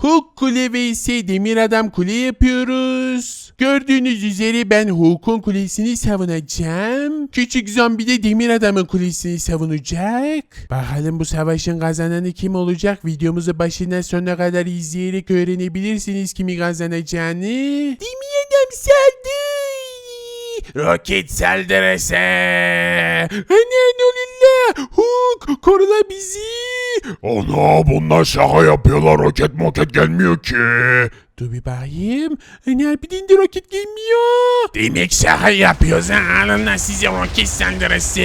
Hulk kule demir adam kule yapıyoruz. Gördüğünüz üzere ben Hulk'un kulesini savunacağım. Küçük zombi de demir adamın kulesini savunacak. Bakalım bu savaşın kazananı kim olacak? Videomuzu başından sonuna kadar izleyerek öğrenebilirsiniz kimi kazanacağını. Demir adam saldı. Roket saldırısı. Anne ne oluyor? Hulk korula bizi. Ana bunlar şaka yapıyorlar roket moket gelmiyor ki. Dur bir bakayım. Anne harbiden de roket gelmiyor. Demek şaka yapıyoruz ha alın size roket saldırısı.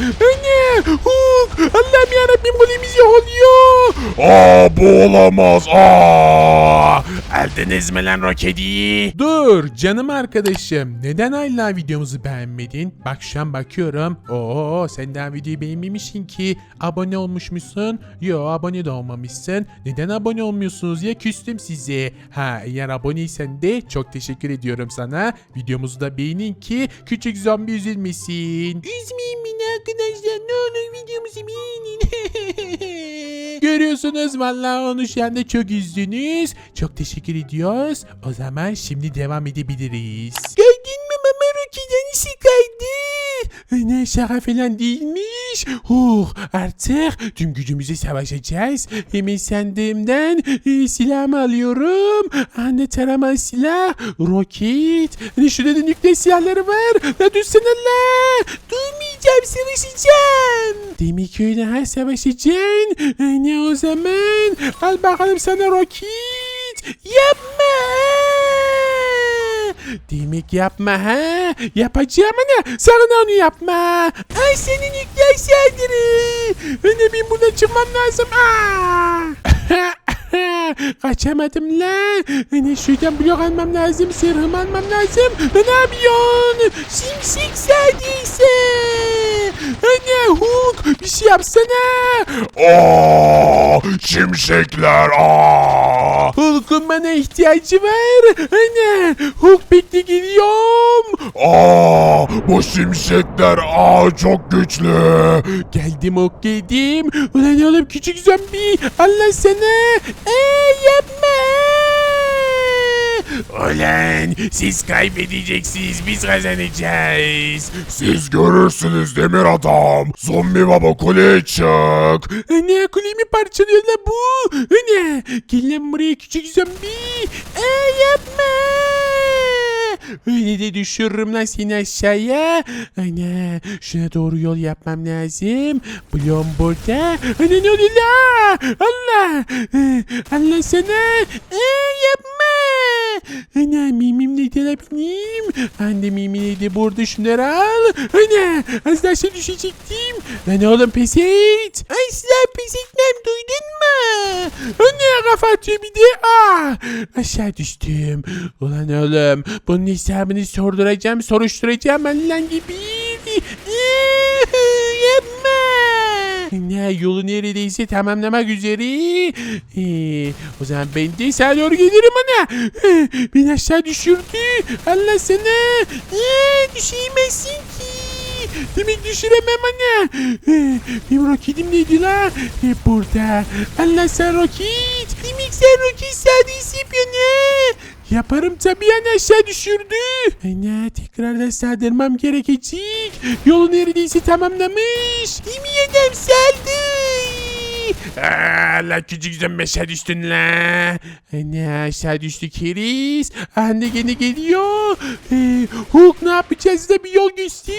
Anne Hulk Allah'ım yarabbim golümüz yok oluyor. Aa bu olamaz aa. Aldınız mı lan roketi? Dur canım arkadaşım. Neden hala videomuzu beğenmedin? Bak şu an bakıyorum. Oo sen daha videoyu beğenmemişsin ki. Abone olmuşmuşsun. Yo abone de olmamışsın. Neden abone olmuyorsunuz ya küstüm size. Ha eğer aboneysen de çok teşekkür ediyorum sana. Videomuzu da beğenin ki küçük zombi üzülmesin. Üzmeyin beni arkadaşlar. Ne olur videomuzu beğenin. Görüyorsunuz vallahi onu şu anda çok üzdünüz. Çok teşekkür ediyoruz. O zaman şimdi devam edebiliriz. Gördün mü mama Rocky'den işi kaydı. Ne şaka falan değilmiş. Huh artık tüm gücümüzle savaşacağız. Hemen sandığımdan e, alıyorum. Anne tarama silah, roket. Hani şurada da nükleer silahları var. La dursana la. Durmayacağım savaşacağım. Demek öyle ha savaşacaksın. E, Ne o zaman? Al bakalım sana roket. Yapma. Demek yapma ha. Yapacağım ana. Sakın onu yapma. Ay senin nükleer saldırı. Anne ben buradan çıkmam lazım. Aa. Kaçamadım lan. Hani şuradan blok almam lazım. Sırrım almam lazım. Ne yapıyorsun? Şimşek saldırısı. Anne Hulk bir şey yapsana. Aa şimşekler aa. Hulk'un bana ihtiyacı var. Anne Hulk geliyorum. Aa bu şimşekler aa çok güçlü. Geldim ok geldim. Ulan oğlum küçük zombi. Allah sana. Eee yapma. Ulan siz kaybedeceksiniz biz kazanacağız. Siz görürsünüz demir adam. Zombi baba kuleye çık. Ne kulemi parçalıyor la bu. Ne? Gel lan buraya küçük zombi. Eee yapma. Öyle de düşürürüm lan seni aşağıya. Ana şuna doğru yol yapmam lazım. Blom burada. Ana ne oluyor la? Allah. Allah sana. Eee yapma. Ana mimim ne benim? Anne mimini de burada şunları al. Ana az daha düşecektim. Lan oğlum pes et. Asla pes etmem duydun mu? Anne kafa atıyor bir de. Ah, aşağı düştüm. Ulan oğlum bunun hesabını sorduracağım soruşturacağım ben lan gibi. Ne yolu neredeyse tamamlamak üzere. Ee, o zaman ben de sağa doğru gelirim ana. Ee, beni aşağı düşürdü. Allah sana. Ee, düşemezsin ki. Demek düşüremem ana. Ee, benim roketim neydi la? Hep burada. Allah sen roket. Demek sen roket sadece yapıyorsun. Yaparım tabii yani aşağı düşürdü. Ana tekrardan saldırmam gerekecek. Yolu neredeyse tamamlamış. Değil mi adam saldı? Aa, la küçük zombi aşağı düştün la. Ana aşağı düştü keriz. Anne gene geliyor. Ee, Hulk ne yapacağız da bir yol göster.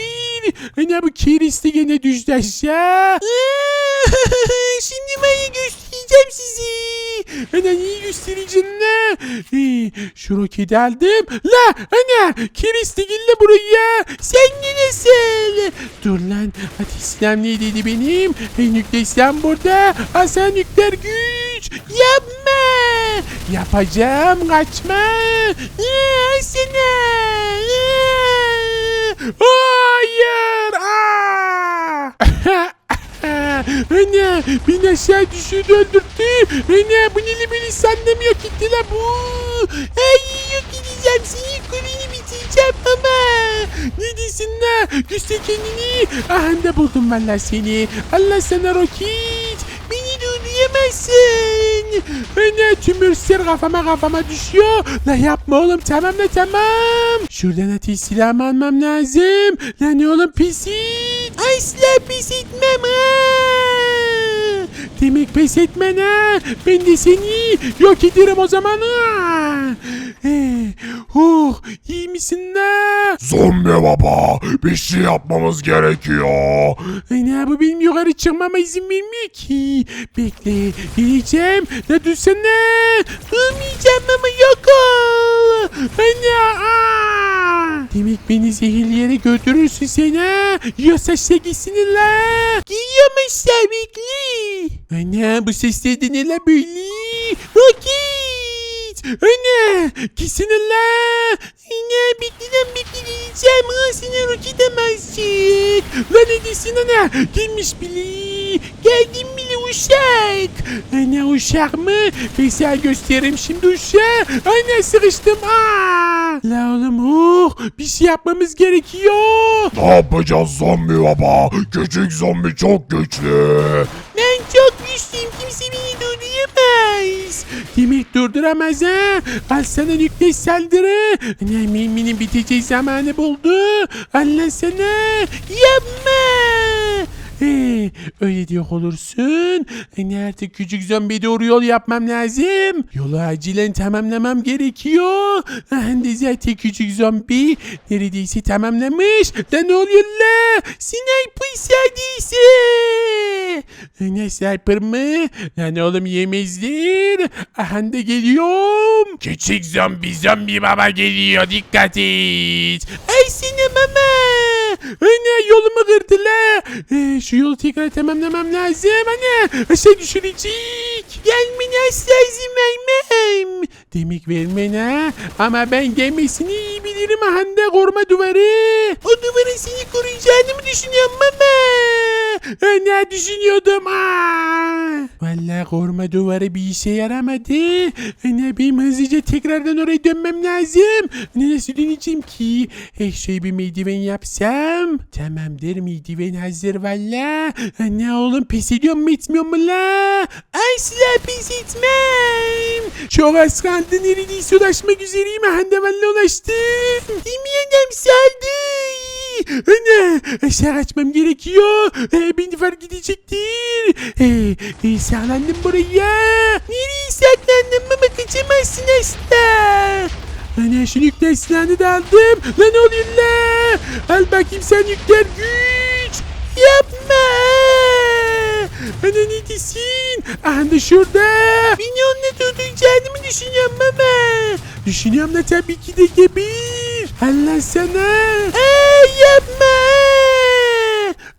Ana bu keriz de gene düştü aşağı. Şimdi ben göstereceğim sizi. Ana niye göstereceğim? Ee, şu roketi aldım. La ana gel la buraya. Sen ne nasıl? Dur lan ateş silahım neydiydi benim? Hey nükleer silahım burada. Asa nükleer güç. Yapma. Yapacağım kaçma. Ya, sana. Ya. Hayır. Anne beni aşağı düşürdü öldürdü. Anne bu neli beni sanlamıyor gitti la bu. Ay yok gideceğim seni kuleni bitireceğim ama. Ne diyorsun la? Göster kendini. Aha da buldum valla seni. Allah sana roket. Beni durdurayamaz yapamazsın. Ne tüm hırslar kafama kafama düşüyor. La yapma oğlum tamam la tamam. Şuradan ateş silahımı almam lazım. Lan oğlum pis it. Asla pis ha. Demek pes etmen ha. Ben de seni yok ederim o zaman ha. Eh, oh, iyi misin la? Zombi baba bir şey yapmamız gerekiyor. Ay ne bu benim yukarı çıkmama izin vermiyor ki. Bekle geleceğim. Ne dursana. Durmayacağım ama yok ol. Ana. aa! Demek beni zehirli yere götürürsün sen ha. Şey gitsin la. Giyiyormuş bekle. Ana bu sesler de ne la böyle? Roket. Ana gitsin la. Ana bekleden bekleyeceğim. Ha seni roket amazcık. Lan ne desin ana? Gelmiş bile. Geldim bile uşak. Ana uşak mı? Sana gösteririm şimdi uşak. Ana sıkıştım. Aa. La oğlum oh, bir şey yapmamız gerekiyor. Ne yapacağız zombi baba? Küçük zombi çok güçlü. Demek durduramaz ha. Al sana nükleer saldırı. Ne miminin biteceği zamanı buldu. Allah sana. Yapma. Ee, öyle diyor olursun. E, artık küçük zombi doğru yol yapmam lazım. Yolu acilen tamamlamam gerekiyor. Ah, de zaten küçük zombi neredeyse tamamlamış. Da ne oluyor la? Sniper sadisi. Ne sniper mı? Lan oğlum yemezler. Aha da geliyorum. Küçük zombi zombi baba geliyor dikkat et. Ay seni mama. Ana yolumu kırdı la. Ee, şu yolu tekrar tamamlamam lazım. Ana aşağı düşürecek. Gelmene asla izin vermem. Demek vermen ha. Ama ben gelmesini iyi bilirim. Hande koruma duvarı. O duvarın seni koruyacağını mı düşünüyorsun mama? Ne düşünüyordum ha? Vallahi koruma duvarı bir işe yaramadı. Ne benim hızlıca tekrardan oraya dönmem lazım. Ne nasıl döneceğim ki? Hey şöyle bir merdiven yapsam. Tamamdır merdiven hazır valla. Ne oğlum pes ediyor mu etmiyor mu la? Asla pes etmem. Çok az kaldı neredeyse ulaşmak üzereyim. Hande valla ulaştım. Yemeyenem saldı. Ana aşağı açmam gerekiyor. Ee, beni fark edecektir. Ee, e, sağlandım buraya. Nereye saklandım mı kaçamazsın asla. Ana şu nükleer silahını da aldım. Lan oluyor la? Al bakayım sen nükleer güç. Yapma. Ana ne desin? Aha da şurada. Beni onunla durduracağını mı düşünüyorum baba? Düşünüyorum da tabii ki de gebir. Allah sana. Aa, yapma.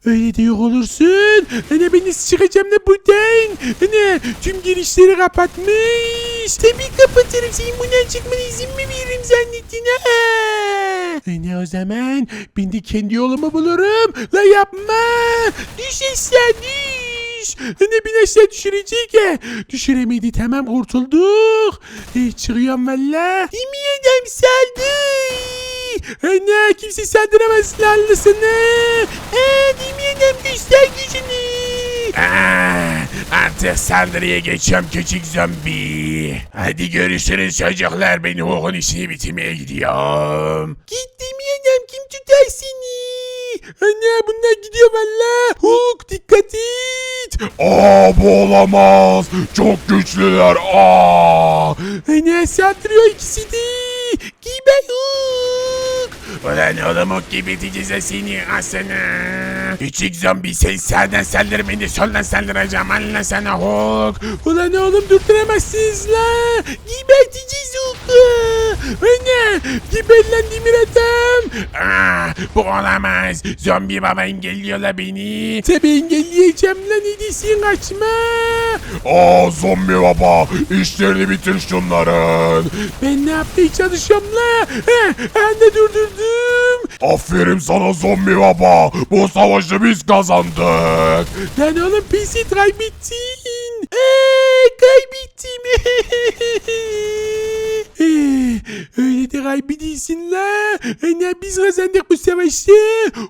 Öyle de yok olursun. Ana ben nasıl çıkacağım da buradan? Ana tüm girişleri kapatmış. Tabii kapatırım. Senin bundan çıkmana izin mi veririm zannettin ha? Ana o zaman ben de kendi yolumu bulurum. La yapma. Düş aşağı düş. Ana bin aşağı düşürecek ya. Düşüremedi tamam kurtulduk. E, çıkıyorum valla. Yemin saldı. Ana kimse lan sana. Eee yemin göster gücünü. Aa, artık saldırıya geçiyorum küçük zombi. Hadi görüşürüz çocuklar ben Hulk'un işini bitirmeye gidiyorum. Gittim yenem kim tutar seni? Ana bunlar gidiyor valla. Hulk dikkat et. Aa bu olamaz. Çok güçlüler. Aa. Ana saldırıyor ikisi de. Giber Hulk. Ulan oğlum o gibi diyeceğiz seni asana. Küçük zombi sen sağdan saldır ben de soldan saldıracağım. Allah sana Hulk. Ulan oğlum durduramazsınız la. Geberteceğiz Hulk'u. Ana geber lan demir adam. Aa, bu olamaz. Zombi baba engelliyorlar beni. Tabi engelleyeceğim lan ne diyorsun kaçma. Aa zombi baba işlerini bitir şunların. Ben ne yapmaya çalışıyorum la? Heh, ben de durdurdum. Aferin sana zombi baba. Bu savaşı biz kazandık. Lan oğlum et kaybettin. Eee kaybettim. Eee, öyle de sahibi değilsin la. Ana biz kazandık bu savaşı.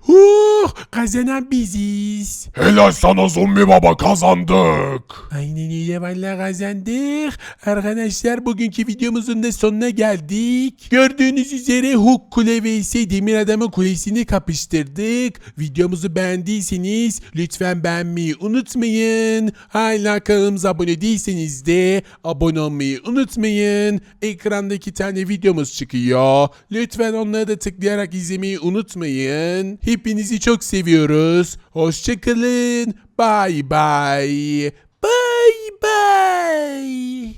Oh, kazanan biziz. Helal sana zombi baba kazandık. Aynen öyle valla kazandık. Arkadaşlar bugünkü videomuzun da sonuna geldik. Gördüğünüz üzere Hook Kule vs Demir Adamı Kulesi'ni kapıştırdık. Videomuzu beğendiyseniz lütfen beğenmeyi unutmayın. Hala kanalımıza abone değilseniz de abone olmayı unutmayın. Instagram'da iki tane videomuz çıkıyor. Lütfen onları da tıklayarak izlemeyi unutmayın. Hepinizi çok seviyoruz. Hoşçakalın. Bye bye. Bye bye.